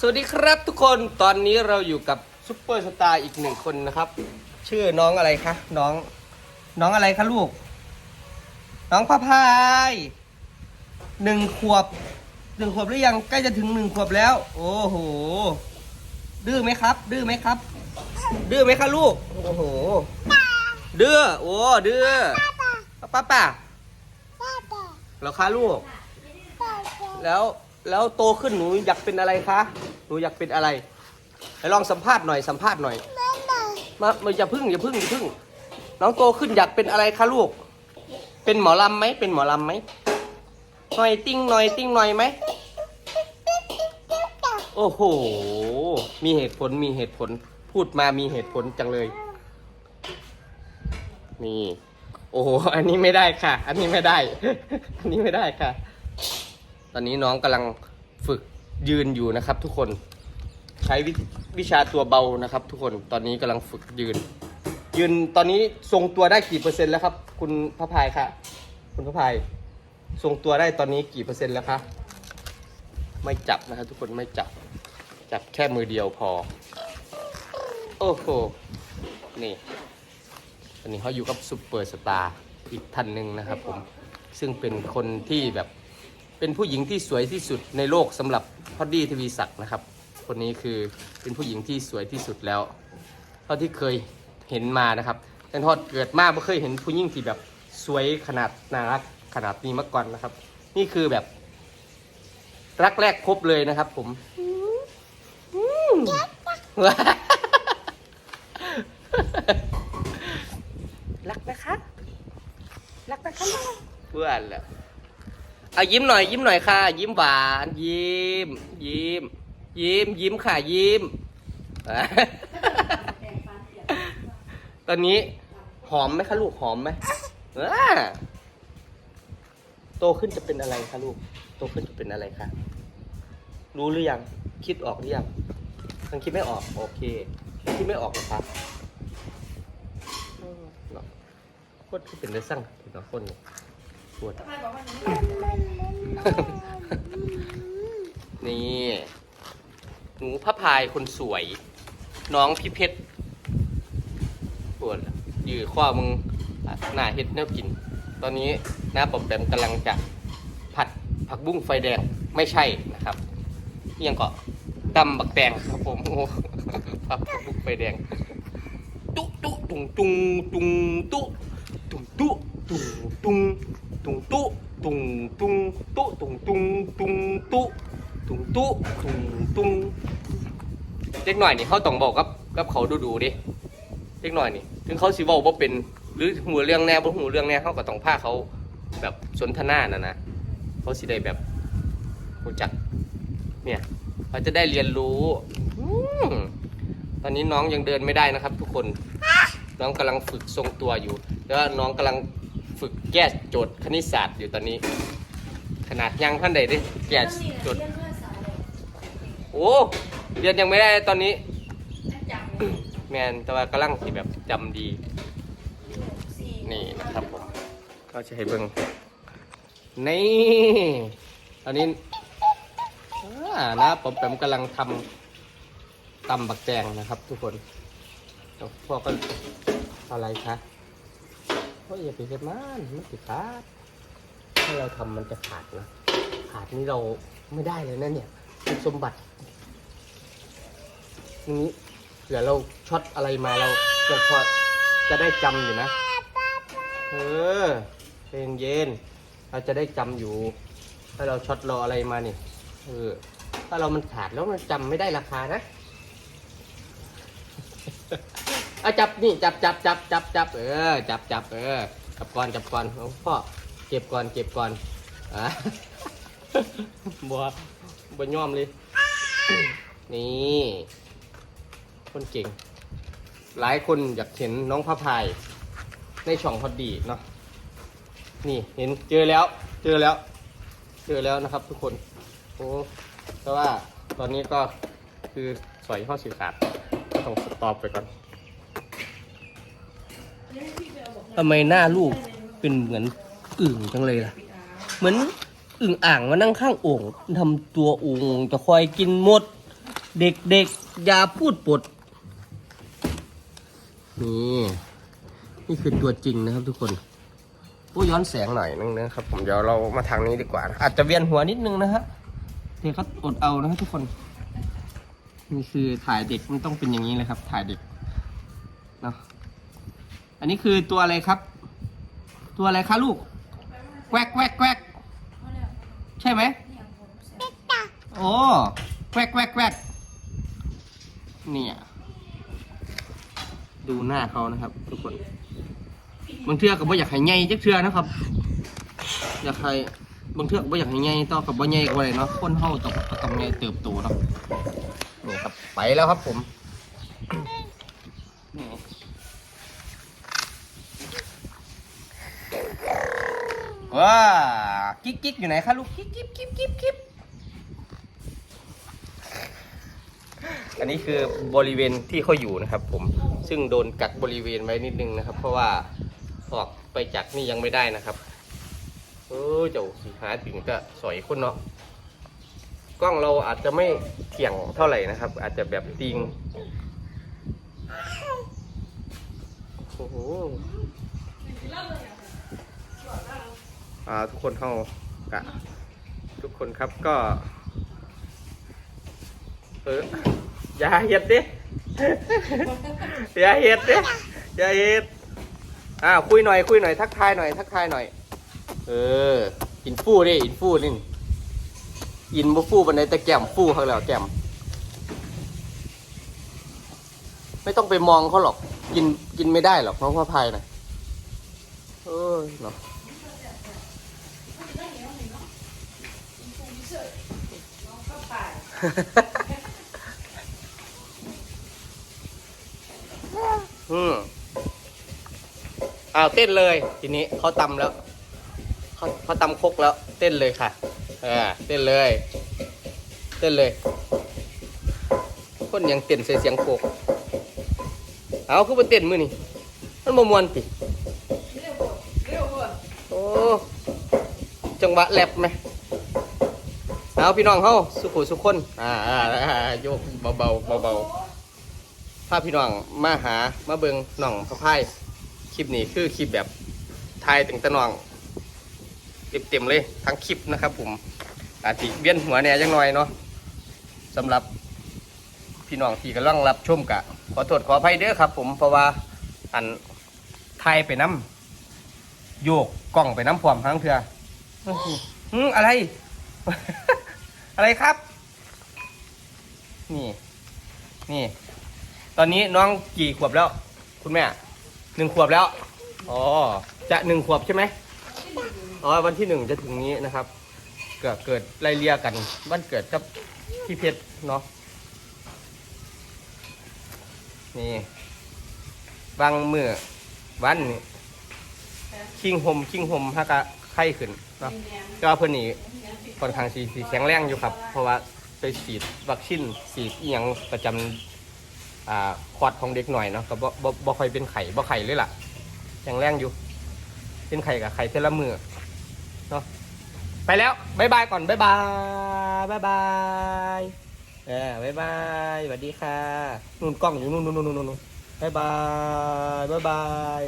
สวัสดีครับทุกคนตอนนี้เราอยู่กับซุปเปอร์สตาร์อีกหนึ่งคนนะครับ ชื่อน้องอะไรคะน้อง น้องอะไรคะลูก น้องพระพายหนึ่งขวบหนึ่งขวบหรือยังใกล้จะถึงหนึ่งขวบแล้ว โอ้โหดื้อไหมครับ ดื้อไหมครับ ดื้อไหมคะลูกโอ้โหดื้อโอ้ดื้อป้าป้าเหรอคะลูก แล้วแล้วโตขึ้นหนูอยากเป็นอะไรคะ หนูอยากเป็นอะไรไหนลองสัมภาษณ์หน่อยสัมภาษณ์หน่อยมามาอย่าพึ่งอย่าพึ่งอย่าพึ่ง น้องโตขึ้นอยากเป็นอะไรคะลูก เป็นหมอลำไหมเป็นหมอลำไหมหน่อยติ้งหน่อยติ้งหน่อยไหมโอ้โห มีเหตุผลมีเหตุผล พูดมามีเหตุผลจังเลย นี่ โอ้โห อันนี้ไม่ได้ค่ะ อันนี้ไม่ได้ อันนี้ไม่ได้ค่ะ ตอนนี้น้องกำลังฝึก ยืนอยู่นะครับทุกคนใช้วิวิชาตัวเบานะครับ ทุกคนตอนนี้กำลังฝึกยืน ยืนตอนนี้ทรงตัวได้กี่เปอร์เซ็นต์แล้วครับ คุณพระพายค่ะ คุณพระพายทรงตัวได้ตอนนี้กี่เปอร์เซ็นต์แล้วคะไม่จับนะครับทุกคนไม่จับจับแค่มือเดียวพอ โอ้โหนี่ตอนนี้เขาอยู่กับซูเปอร์สตาร์อีกท่านหนึ่งนะครับผมซึ่งเป็นคนที่แบบ เป็นผู้หญิงที่สวยที่สุดในโลกสำหรับพอดดี้ทวีศักดิ์นะครับ คนนี้คือเป็นผู้หญิงที่สวยที่สุดแล้วเท่าที่เคยเห็นมานะครับแต่ทอดเกิดมาไม่เคยเห็นผู้หญิงที่แบบสวยขนาดน่ารักขนาดนี้มาก่อนนะครับ นี่คือแบบ รักแรกพบเลยนะครับ ผมอืมรักนะคะรักนะคะเพื่อนแหละเอายิ้มหน่อยยิ้มหน่อยค่ะ ยิ้มหวาน ยิ้ม ยิ้ม ยิ้ม ยิ้มค่ะยิ้มอะตอนนี้หอมไหมคะลูกหอมไหมอ่าโตขึ้นจะเป็นอะไรคะลูก โตขึ้นจะเป็นอะไรคะรู้หรือยัง คิดออกหรือยังยังคิดไม่ออก โอเคคิดไม่ออกเหรอครับอืมเนาะโคตรที่เป็นได้สั่งถึงกับคนเนี่ย ปวด นี่ หนูพระพายคนสวย น้องพี่เพชรปวดยือข้อมึงหน้าเฮ็ดแนวกิน ตอนนี้หน้าปอมแปมกำลังจะผัดผักบุ้งไฟแดงไม่ใช่นะครับนี่ยังก็ตำบักแดงครับผมโอ้โหผัดผักบุ้งไฟแดงตุ๊ตุ๊ตุงตุงตุงตุ๊ตุงตุ๊ตุงตุง ตุงตุตุงตุงตุตุงตุงตุงตุตุงตุตุงตุงเล็กหน่อยนี่เขาต้องบอกกับกับเขาดูดูดิเล็กหน่อยนี่ ถึงเขาสิเว้าเป็นหรือหัวเรื่องแน่บ่หัวเรื่องแน่เขาก็ต้องพาเขาแบบสนทนาน่ะนะเขาสิได้แบบรู้จัก เนี่ยเขาจะได้เรียนรู้ตอนนี้น้องยังเดินไม่ได้นะครับ ทุกคน น้องกำลังฝึกทรงตัวอยู่ แล้วน้องกำลัง ฝึกแก้โจทย์คณิตศาสตร์อยู่ตอนนี้ ขนาดยังท่านใดได้แก้โจทย์โอ้เรียนยังไม่ได้ตอนนี้แมนแต่ว่ากำลังที่แบบจำดี นี่นะครับผมก็จะให้เบิ่งนี่ตอนนี้อ่านะผมผมกำลังทำตำบักแตงนะครับ ทุกคนแล้วพ่อก็อะไรคะ พ่ออย่าไปเฮ็ดมันมันติดขาดถ้าเราทำมันจะขาดนะขาดนี่เราไม่ได้เลยนะเนี่ยเป็นสมบัตินี้เผื่อเราช็อตอะไรมาเราจะพอจะได้จำอยู่นะเออเย็นเย็น เราจะได้จำอยู่ ถ้าเราช็อตเราอะไรมานี่เออถ้าเรามันขาดแล้วมันจำไม่ได้ราคานะ เอาจับนี่จับจับจับจับจับเออ จับจับเออจับก่อนจับก่อนเอาพ่อเก็บก่อนเก็บก่อนอะบัวบัวย่อมเลย นี่คนเก่ง หลายคนอยากเห็นน้องพระพายในช่องพอดีเนาะนี่เห็นเจอแล้ว เจอแล้ว เจอแล้วนะครับ ทุกคนโอ้แต่ว่าตอนนี้ก็คือสอยข้อสื่อขาดก็ต้องตอปไปก่อน ทำไมหน้าลูกเป็นเหมือนอึ่งจังเลยล่ะ เหมือนอึ่งอ่างมานั่งข้างโอ่งทำตัวโอ่งจะคอยกินหมดเด็กเด็กๆอย่าพูดปดนี่นี่คือตัวจริงนะครับทุกคนผู้ย้อนแสงหน่อยนึงนะครับ ผมเดี๋ยวเรามาทางนี้ดีกว่านะอาจจะเวียนหัวนิดนึงนะฮะเดี๋ยวเขาอดเอานะครับทุกคนนี่คือถ่ายเด็กมันต้องเป็นอย่างนี้เลยครับ ถ่ายเด็กเนาะ อันนี้คือตัวอะไรครับ ตัวอะไรคะลูกแกวกแกวกแกวกใช่ไหมโอ้แกวกแกวกแกวกเนี่ยดูหน้าเขานะครับ ทุกคนบางเทือกับว่าอยากให้ใหญ่จักเทือนะครับ อยากให้บางเทือกับว่าอยากให้ใหญ่ต่อกับว่าใหญ่กว่าเลยเนาะคนเฮาต้องต้องใหญ่เติบโตเนาะนี่ครับไปแล้วครับผม ว้ากิ๊กกิ๊กอยู่ไหนคะลูกกิ๊กกิ๊กกิ๊กกิ๊กกิ๊กอันนี้คือบริเวณที่เขาอยู่นะครับ ผมซึ่งโดนกักบริเวณไว้นิดนึงนะครับ เพราะว่าออกไปจากนี่ยังไม่ได้นะครับเออเจ้าสีหาถึงก็สอยคนเนาะกล้องเราอาจจะไม่เกี่ยงเท่าไหร่นะครับ อาจจะแบบติงโอ้โห ทุกคนเข้ากะทุกคนครับก็ เอออย่าเห็ดดิอย่าเห็ดดิอย่าเห็ดอ่าคุยหน่อยคุยหน่อยทักทายหน่อยทักทายหน่อย เอออินฟูดิอินฟูนี่อินบ่ฟูบันไดแต่แก้มฟูเขาแล้วแก้มไม่ต้องไปมองเขาหรอก กินกินไม่ได้หรอกน้องพ่อพายนะเออเนาะ อืมอ้าวเต้นเลย ทีนี้เขาตำแล้วเขาเขาตำคกแล้ว เต้นเลยค่ะอ่าเต้นเลย เต้นเลย คนยังเต้นใส่เสียงโคกเอาคือมาเต้นมือนี่มันมมวนติโอ้จังหวะแรปไหม เอาพี่น้องเฮาสุขุสุขคนอ่าอ่าอ่าโยกเบาเบาเบาเบาๆพาพี่น้องมาหามาเบิงน้องพระพายคลิปนี้คือคลิปแบบทายถึงตะน้องเต็มๆเลยทั้งคลิปนะครับ ผมอาจจะเวียนหัวแหน่ยังน้อยเนาะสำหรับพี่น้องที่กำลังรับชมกะขอโทษขออภัยเด้อครับ ผมเพราะว่าอันทายไปน้ำโยกกล้องไปน้ำพร้อมทั้งเถื่ออื้อหืออะไร อะไรครับ นี่ นี่ ตอนนี้น้องกี่ขวบแล้ว คุณแม่หนึ่งขวบแล้ว อ๋อ จะหนึ่งขวบใช่ไหมอ๋อวันที่หนึ่งจะถึงนี้นะครับ เกิดเกิดไล่เลี่ยกันวันเกิดกับพี่เพชรเนาะนี่บางมือวันนี่คิงหมคิงหมฮักะ ข้ขึ้นเนาะก็เพื่อนนี่ค่อนข้างสีสีแข็งแรงอยู่ครับ เพราะว่าไปฉีดวัคซีนฉีดอีหยังประจำอ่าคลอดของเด็กหน่อยเนาะก็บ่บ่บ่ค่อยเป็นไข่บ่ไข่เลยล่ะยังแรงอยู่ เป็นไข่กับไข่เทละมือเนาะไปแล้วบายบายก่อนบายบายบายบายเออบายบายสวัสดีค่ะนู่นกล้องอยู่นู่นนู่นนู่นนู่นบายบายบายบาย